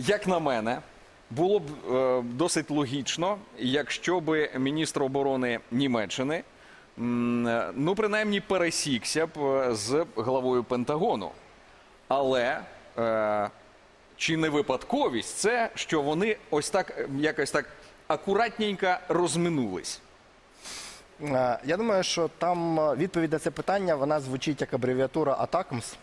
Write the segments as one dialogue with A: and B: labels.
A: як на мене, було б е, досить логічно, якщо би міністр оборони Німеччини, м, ну, принаймні, пересікся б е, з главою Пентагону. Але е, чи не випадковість це, що вони ось так якось так акуратненько розминулись?
B: Е, Я думаю, що там е, відповідь на це питання вона звучить як абревіатура ATACMS.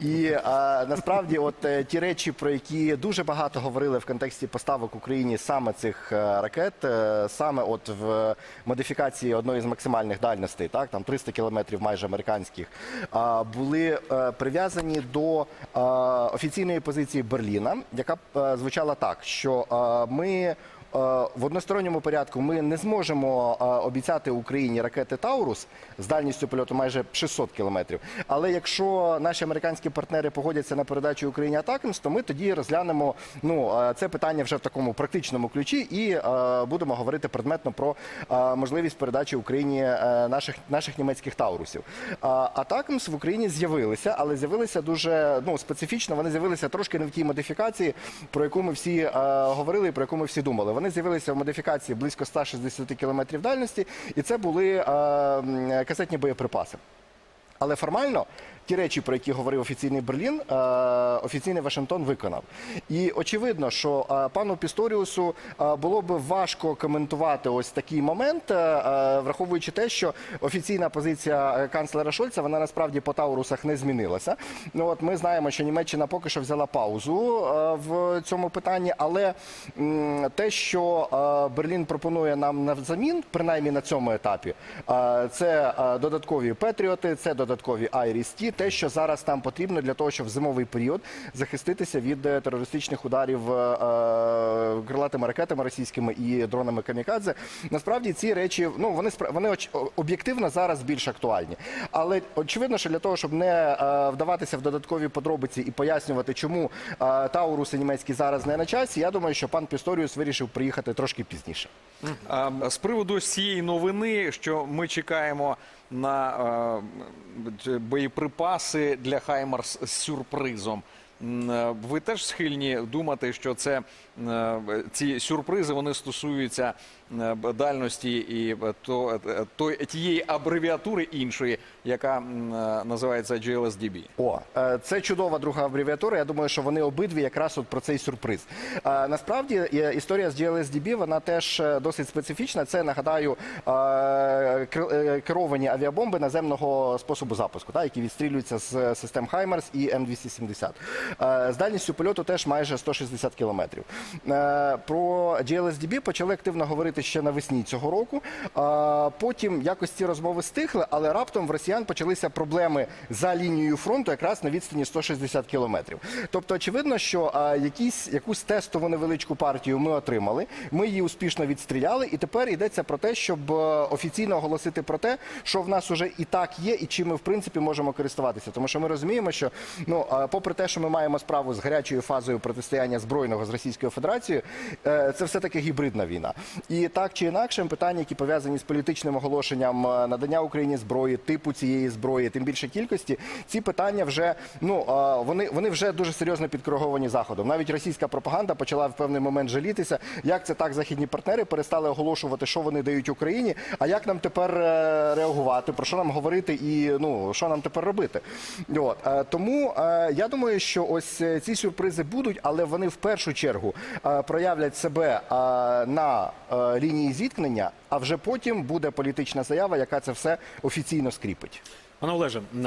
B: І е, насправді, от е, ті речі, про які дуже багато говорили в контексті поставок Україні саме цих е, ракет, е, саме от в модифікації одної з максимальних дальностей, так там 300 кілометрів майже американських, е, були е, прив'язані до е, офіційної позиції Берліна, яка е, звучала так, що е, ми. Е, В односторонньому порядку ми не зможемо е, обіцяти Україні ракети Таурус з дальністю польоту майже 600 кілометрів. Але якщо наші американські партнери погодяться на передачу Україні Атакамс, то ми тоді розглянемо ну е, це питання вже в такому практичному ключі і будемо говорити предметно про можливість передачі Україні наших наших німецьких таурусів. Атакамс в Україні з'явилися, але з'явилися дуже ну специфічно. Вони з'явилися трошки не в тій модифікації, про яку ми всі говорили і про яку ми всі думали. Вони з'явилися в модифікації близько 160 кілометрів дальності, і це були е, касетні боєприпаси. Але формально ті речі, про які говорив офіційний Берлін, е, офіційний Вашингтон виконав. І очевидно, що е, пану Пісторіусу е, було б важко коментувати ось такий момент, враховуючи те, що офіційна позиція канцлера Шольца вона насправді по Таурусах не змінилася. Ну от ми знаємо, що Німеччина поки що взяла паузу в цьому питанні, але те, що Берлін пропонує нам навзамін, принаймні на цьому етапі, це додаткові Петріоти, це додаткові Айріс-Ті, те, що зараз нам потрібно для того, щоб в зимовий період захиститися від е, терористичних ударів е, е, крилатими ракетами російськими і дронами камікадзе. Насправді ці речі ну вони вони об'єктивно зараз більш актуальні. Але очевидно, що для того, щоб не вдаватися в додаткові подробиці і пояснювати, чому Тауруси німецькі зараз не на часі, я думаю, що пан Пісторіус вирішив приїхати трошки пізніше.
A: З приводу цієї новини, що ми чекаємо на е, боєприпаси для Хаймарс з сюрпризом. Е, Ви теж схильні думати, що це е, ці сюрпризи вони стосуються дальності і е, то, е, то тієї абревіатури іншої, яка е, називається GLSDB.
B: О, е, це чудова друга абревіатура. Я думаю, що вони обидві якраз от про цей сюрприз. Е, Насправді е, історія з GLSDB, вона теж е, досить специфічна. Це нагадаю е, кер- е, керовані авіабомби наземного способу запуску, та, які відстрілюються з систем Хаймерс і М270. Е, З дальністю польоту теж майже 160 кілометрів. Е, Про GLSDB почали активно говорити ще навесні цього року. Е, Потім якось ці розмови стихли, але раптом в росіян почалися проблеми за лінією фронту, якраз на відстані 160 кілометрів. Тобто, очевидно, що якісь, якусь тестову невеличку партію ми отримали, ми її успішно відстріляли, і тепер йдеться про те, щоб е, офіційно оголосити про те, що в нас уже і так є, і чим ми в принципі можемо користуватися. Тому що ми розуміємо, що ну, попри те, що ми маємо справу з гарячою фазою протистояння збройного з Російською Федерацією, е, це все таки гібридна війна. І так чи інакше, питання, які пов'язані з політичним оголошенням е, надання Україні зброї, типу цієї зброї, тим більше кількості, ці питання вже ну е, вони, вони вже дуже серйозно підкориговані заходом. Навіть російська пропаганда почала в певний момент жалітися, як це так західні партнери перестали оголошувати, що вони дають Україні. А як нам тепер е, реагувати, про що нам говорити і ну що нам тепер робити? От тому я думаю, що ось ці сюрпризи будуть, але вони в першу чергу проявлять себе на лінії зіткнення, а вже потім буде політична заява, яка це все офіційно скріпить.
C: Пане Олеже,